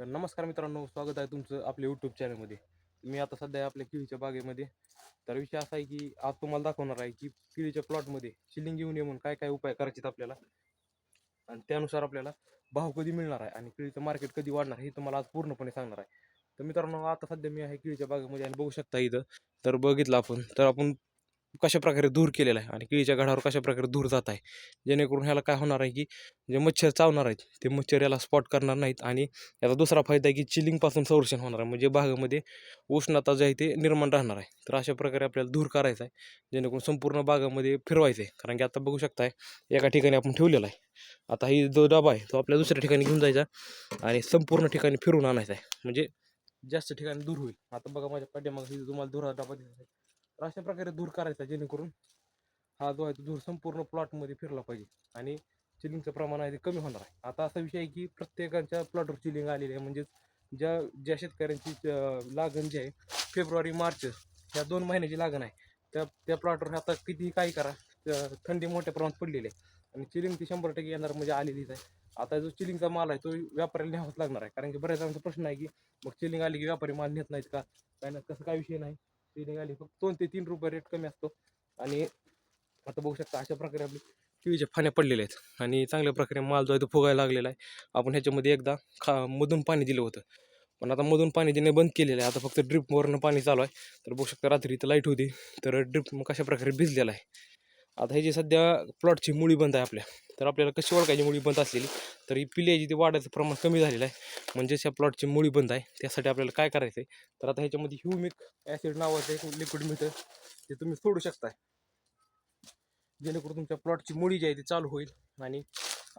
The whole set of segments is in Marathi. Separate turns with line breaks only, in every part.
तर नमस्कार मित्रांनो स्वागत आहे तुमचं आपल्या यूट्यूब चॅनलमध्ये मी आता सध्या आपल्या केळीच्या बागेमध्ये. तर विषय असा आहे की आज तुम्हाला दाखवणार आहे की केळीच्या प्लॉटमध्ये शिलिंग घेऊन ये म्हणून काय काय उपाय करायचे आपल्याला. आणि त्यानुसार आपल्याला भाव कधी मिळणार आहे आणि केळीचं मार्केट कधी वाढणार हे तुम्हाला आज पूर्णपणे सांगणार आहे. तर मित्रांनो आता सध्या मी आहे केळीच्या बागेमध्ये आणि बघू शकता इथं. तर बघितलं आपण. तर आपण कशा प्रकारे दूर केलेला आहे आणि केळीच्या घडावर कशा प्रकारे दूर जात आहे. जेणेकरून ह्याला काय होणार आहे की जे मच्छर चावणार आहेत ते मच्छर याला स्पॉट करणार नाहीत आणि याचा दुसरा फायदा आहे की चिलिंगपासून संरक्षण होणार आहे. म्हणजे बागेमध्ये उष्णता जी आहे ते निर्माण राहणार आहे. तर अशा प्रकारे आपल्याला दूर करायचं आहे. जेणेकरून संपूर्ण भागामध्ये फिरवायचं आहे. कारण की आता बघू शकताय एका ठिकाणी आपण ठेवलेला आहे. आता ही जो डबा आहे तो आपल्या दुसऱ्या ठिकाणी घेऊन जायचा आणि संपूर्ण ठिकाणी फिरून आणायचा आहे. म्हणजे जास्त ठिकाणी दूर होईल. आता बघा माझ्या पाठीमागे तुम्हाला दूर डबा दिसत आहे तर अशा प्रकारे दूर करायचा जेणेकरून हा जो आहे तो दूर संपूर्ण प्लॉटमध्ये फिरला पाहिजे. आणि चिलिंगचं प्रमाण आहे ते कमी होणार आहे. आता असा विषय आहे की प्रत्येकाच्या प्लॉटवर चिलिंग आलेली आहे. म्हणजेच ज्या ज्या शेतकऱ्यांची लागण जी आहे फेब्रुवारी मार्च ह्या दोन महिन्याची लागण आहे. त्या त्या प्लॉटवर आता कितीही काही करा त्या थंडी मोठ्या प्रमाणात पडलेली आहे. आणि चिलिंग ती शंभर टक्के येणार म्हणजे आलेलीच आहे. आता जो चिलिंगचा माल आहे तो व्यापाऱ्याला न्यावाच लागणार आहे. कारण की बऱ्याच जणांचा प्रश्न आहे की मग चिलिंग आली की व्यापारी माल नेत नाहीत का? काय ना कसं काय विषय नाही. ती निघाली. फक्त दोन ते तीन रुपये रेट कमी असतो. आणि आता बघू शकता अशा प्रकारे आपली केळीच्या फाण्या पडलेल्या आहेत. आणि चांगल्या प्रकारे माल जो आहे तो फुगायला लागलेला आहे. आपण ह्याच्यामध्ये एकदा खा मधून पाणी दिलं होतं. पण आता मधून पाणी देणे बंद केलेलं आहे आता फक्त ड्रिपवरनं पाणी चालू आहे. तर बघू शकता रात्री इथं लाइट होती. तर ड्रिप मग कशा प्रकारे भिजलेला आहे. आता ह्याची सध्या प्लॉटची मुळी बंद आहे आपल्या. तर आपल्याला कशी ओळखायची मुळी बंद असलेली तर ही पिल्याची ते वाढायचं प्रमाण कमी झालेलं आहे. म्हणजेच या प्लॉटची मुळी बंद आहे. त्यासाठी आपल्याला काय करायचं आहे तर आता ह्याच्यामध्ये ह्युमिक ॲसिड नावाचं एक लिक्विड मिळतं. ते तुम्ही सोडू शकताय. जेणेकरून तुमच्या प्लॉटची मुळी जी आहे ती चालू होईल. आणि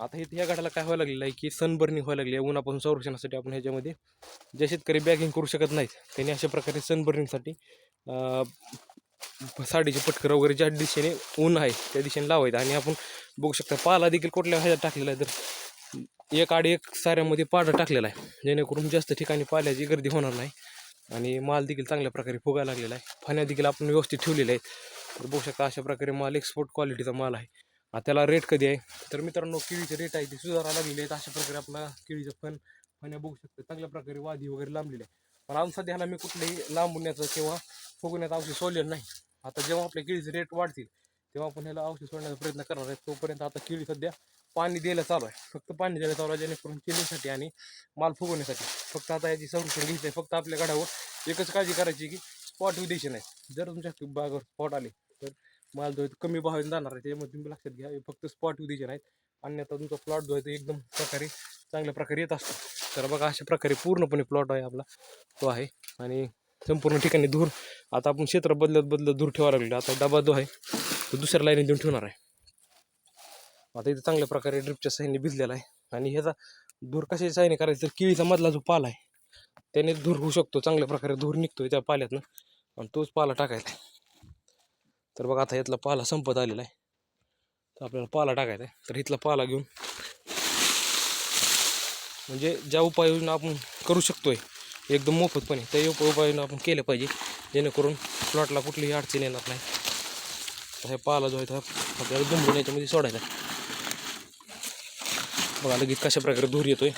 आता हे या गाठाला काय व्हायला लागलेलं आहे की सनबर्निंग व्हायला लागली आहे. उन्हापासून संरक्षणासाठी आपण ह्याच्यामध्ये जे शेतकरी बॅगिंग करू शकत नाहीत त्यांनी अशा प्रकारे सनबर्निंगसाठी साडीचे पटकरं वगैरे ज्या दिशेने ऊन आहे त्या दिशेने लावायचं. आणि आपण बघू शकता पाला देखील कुठल्या ह्याच्यात टाकलेला आहे तर एक आड एक साऱ्यामध्ये पाडा टाकलेला आहे. जेणेकरून जास्त ठिकाणी पाल्याची गर्दी होणार नाही आणि माल देखील चांगल्या प्रकारे फुगायला लागलेला आहे. फण्या देखील आपण व्यवस्थित ठेवलेल्या आहेत. तर बघू शकता अशा प्रकारे माल एक्सपोर्ट क्वालिटीचा माल आहे. त्याला रेट कधी आहे? तर मित्रांनो केळीचे रेट आहे ते सुधारायला लागलेले आहेत. अशा प्रकारे आपला केळीचं फन फण्या बघू शकतो चांगल्या प्रकारे वादी वगैरे लांबलेले आहे पण अजून सध्या ह्याला मी कुठलेही लांबण्याचं किंवा फुगण्याचं औषध सोडलेलं नाही. आता जेव्हा आपल्या केळीचे रेट वाढतील तेव्हा आपण ह्याला औषध सोडण्याचा प्रयत्न करणार आहे. तोपर्यंत आता केळी सध्या पाणी द्यायला चालू आहे. फक्त पाणी द्यायला चालू आहे जेणेकरून केळीसाठी आणि माल फुगवण्यासाठी. फक्त आता याची संरक्षण घ्यायचं आहे. फक्त आपल्या गाड्यावर एकच काळजी करायची की स्पॉट येऊ द्यायचे नाही. जर तुमच्या बागावर स्पॉट आले तर माल जो कमी भावाने जाणार आहे. त्यामुळे तुम्ही लक्षात घ्या फक्त स्पॉट येऊ द्यायचे नाहीत. अन्यथा तुमचा प्लॉट जो आहे तो एकदम प्रकारे चांगल्या प्रकारे येत असतो. तर बघा अशा प्रकारे पूर्णपणे प्लॉट आहे आपला. तो आहे. आणि संपूर्ण ठिकाणी धूर. आता आपण क्षेत्र बदलत बदलत धूर ठेवायला लागलो. आता डबा जो आहे तो दुसऱ्या लाईनी देऊन ठेवणार आहे. आता इथं चांगल्या प्रकारे ड्रिपच्या साईने भिजलेला आहे. आणि ह्याचा धूर कशाच्या साईने करायचा? तर केळीचा मधला जो पाला आहे त्याने धूर होऊ शकतो. चांगल्या प्रकारे धूर निघतोय त्या पाल्यातनं. आणि तोच पाला टाकायचा आहे. तर बघा आता यातला पाला संपत आलेला आहे. तर आपल्याला पाला टाकायचा आहे. तर इथला पाला घेऊन म्हणजे ज्या उपाययोजना आपण करू शकतोय एकदम मोफतपणे त्या उपाययोजना आपण केल्या पाहिजे. जेणेकरून प्लॉटला कुठलीही अडचण येणार नाही. हे पाला जो आहे तो आपल्याला दुमडून याच्यामध्ये सोडायचा बघा लगेच कशा प्रकारे धूर येतोय.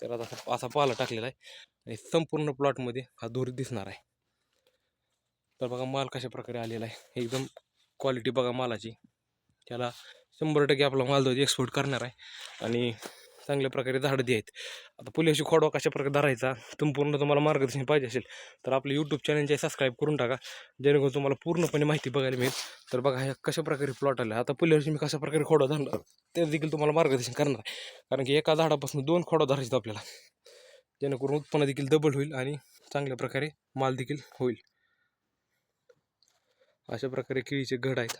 तर आता असा- असा पाला टाकलेला आहे. आणि संपूर्ण प्लॉटमध्ये हा धूर दिसणार आहे. तर बघा माल कशा प्रकारे आलेला आहे. एकदम क्वालिटी बघा मालाची. त्याला शंभर टक्के आपला माल जो एक्सपोर्ट करणार आहे. आणि चांगल्या प्रकारे झाडं द्यायत. आहेत आता पुल्याशी खोडवा कशा प्रकारे धरायचा संपूर्ण तुम्हाला मार्गदर्शन पाहिजे असेल तर आपलं यूट्यूब चॅनलचे सबस्क्राईब करून टाका. जेणेकरून तुम्हाला पूर्णपणे माहिती बघायला मिळेल. तर बघा ह्या कशा प्रकारे प्लॉट आला आता पुल्याशी मी कशा प्रकारे खोडवा धरणार ते देखील तुम्हाला मार्गदर्शन करणार आहे. कारण की एका झाडापासून दोन खोडवा धरायचं आपल्याला. जेणेकरून उत्पन्न देखील डबल होईल आणि चांगल्या प्रकारे माल देखील होईल. अशा प्रकारे केळीचे घड आहेत.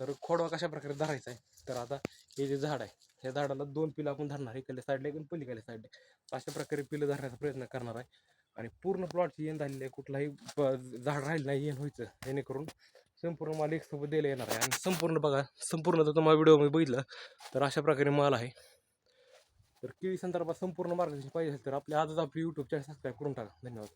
तर खोडवा कशा प्रकारे धरायचा आहे? तर आता हे जे झाड आहे या झाडाला दोन पिलं आपण धरणार इकडल्या साईडला एक पलीकडल्या साईडला अशा प्रकारे पिलं धरण्याचा प्रयत्न करणार आहे. आणि पूर्ण प्लॉटची येण झालेली आहे. कुठलाही प- झाड राहिलं नाही येण व्हायचं. जेणेकरून संपूर्ण माल एकसोबत द्यायला येणार आहे. आणि संपूर्ण बघा संपूर्ण जर तुम्हाला व्हिडिओमध्ये बघितलं तर अशा प्रकारे माल आहे. तर केळी संदर्भात संपूर्ण मार्गदर्शन पाहिजे असेल तर आपल्या आजच आपली यूट्यूब चॅनल सबस्क्राईब करून टाका. धन्यवाद.